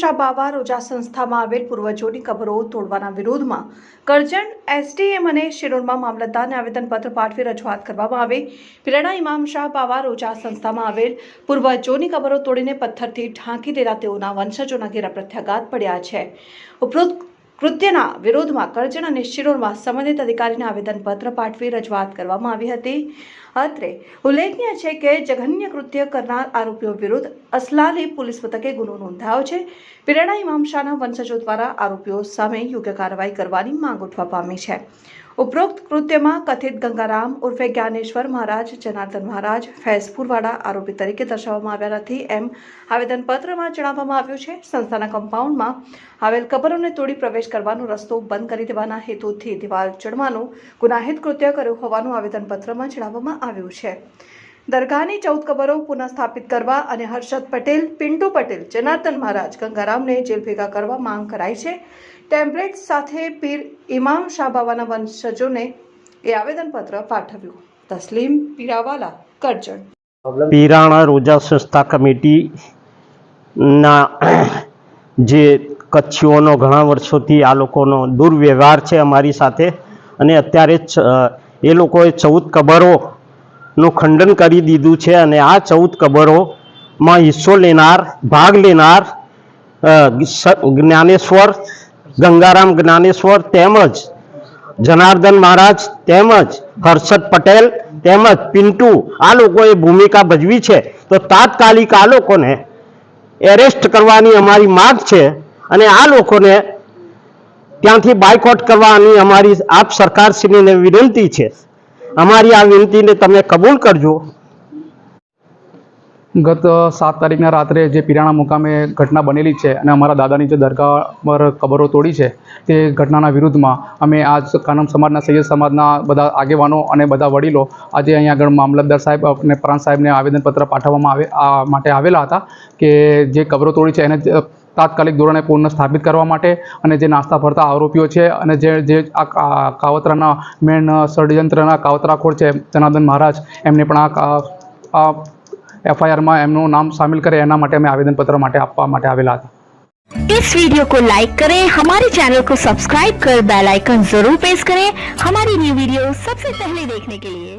શાહ બાવા રોજા સંસ્થામાં આવેલ પૂર્વજોની કબરો તોડવાના વિરોધમાં કરજણ, એસડીએમ અને શિરોડમાં મામલતદારને આવેદનપત્ર પાઠવી રજૂઆત કરવામાં આવી. પ્રેરણા ઇમામ શાહ બાવા રોજા સંસ્થામાં આવેલ પૂર્વજોની કબરો તોડીને પથ્થરથી ઢાંકી દેતા તેઓના વંશજોના ઘેરા પ્રત્યાઘાત પડ્યા છે. ઉપરોક્ત કૃત્યના વિરોધમાં કરજણ અને શિરોરમાં સંબંધિત અધિકારીને આવેદનપત્ર પાઠવી રજૂઆત કરવામાં આવી હતી. અત્રે ઉલ્લેખનીય છે કે જઘન્ય કૃત્ય કરનાર આરોપીઓ વિરુદ્ધ અસલાલી પોલીસ મથકે ગુનો નોંધાયો છે. પ્રેરણા ઇમામશાહના વંશજો દ્વારા આરોપીઓ સામે યોગ્ય કાર્યવાહી કરવાની માંગ ઉઠવા પામી છે. ઉપરોક્ત કૃત્યમાં કથિત ગંગારામ ઉર્ફે જ્ઞાનેશ્વર મહારાજ, જનાર્દન મહારાજ ફૈઝપુરવાળા આરોપી તરીકે દર્શાવવામાં આવ્યા નથી. એમ આવેદનપત્રમાં જણાવવામાં આવ્યું છે, સંસ્થાના કમ્પાઉન્ડમાં આવેલ કબરોને તોડી પ્રવેશ કરવાનો રસ્તો બંધ કરી દેવાના હેતુથી દિવાલ ચડવાનું ગુનાહિત કૃત્ય કર્યું હોવાનું આવેદનપત્રમાં જણાવવામાં આવ્યું છે. દરગાહની ચૌદ કબરો પુનઃસ્થાપિત કરવા અને હર્ષદ પટેલ, પિન્ટુ પટેલ, જનાર્દન મહારાજ, ગંગારામને જેલ ભેગા કરવા માંગ કરાઈ છે. ટેમ્પલેટ સાથે પીર ઇમામ શાહ બાવાના વંશજોને એ આવેદનપત્ર પાઠવ્યું. તસ્લીમ, પીરાવાલા, કરજણ. પીરાણા રોજા સંસ્થા કમિટીના જે કચ્છીઓનો ઘણા વર્ષોથી આ લોકોનો દુર્વ્યવહાર છે અમારી સાથે. અને અત્યારે એ લોકોએ ચૌદ કબરોનું ખંડન કરી દીધું છે અને આ ચૌદ કબરોમાં હિસ્સો લેનાર, ભાગ લેનાર જ્ઞાનેશ્વર, ગંગારામ જ્ઞાનેશ્વર તેમજ જનાર્દન મહારાજ તેમજ હર્ષદ પટેલ તેમજ પિન્ટુ આ લોકોએ ભૂમિકા ભજવી છે. તો તાત્કાલિક આ લોકોને એરેસ્ટ કરવાની અમારી માગ છે અને આ લોકોને ત્યાંથી બાયકોટ કરવાની અમારી આપ સરકારશ્રીને વિનંતી છે. અમારી આ વિનંતીને તમે કબૂલ કરજો. ગત સાત તારીખના રાત્રે જે પિરાણા મુકામે ઘટના બનેલી છે અને અમારા દાદાની જે દરગાહ પર કબરો તોડી છે, તે ઘટનાના વિરુદ્ધમાં અમે આજ કાનમ સમાજના, સૈયદ સમાજના બધા આગેવાનો અને બધા વડીલો આજે અહીંયા આગળ મામલતદાર સાહેબ અને પ્રાંત સાહેબને આવેદનપત્ર પાઠવવામાં આવે માટે આવેલા હતા કે જે કબરો તોડી છે એને તાત્કાલિક ધોરણે પુનઃ સ્થાપિત કરવા માટે અને જે નાસ્તા ફરતા આરોપીઓ છે અને જે જે આ કા- કાવતરાના મેન ષડયંત્રના કાવતરાખોર છે જનાર્દન મહારાજ એમને પણ આ કા- આ એફઆઈઆરમાં એમનું નામ સામેલ કરે એના માટે અમે આવેદનપત્ર માટે આપવા માટે આવેલા હતા इस वीडियो को लाइक करें हमारे चैनल को सब्सक्राइब कर बेल आइकन जरूर प्रेस करें हमारी न्यू वीडियो सबसे पहले देखने के लिए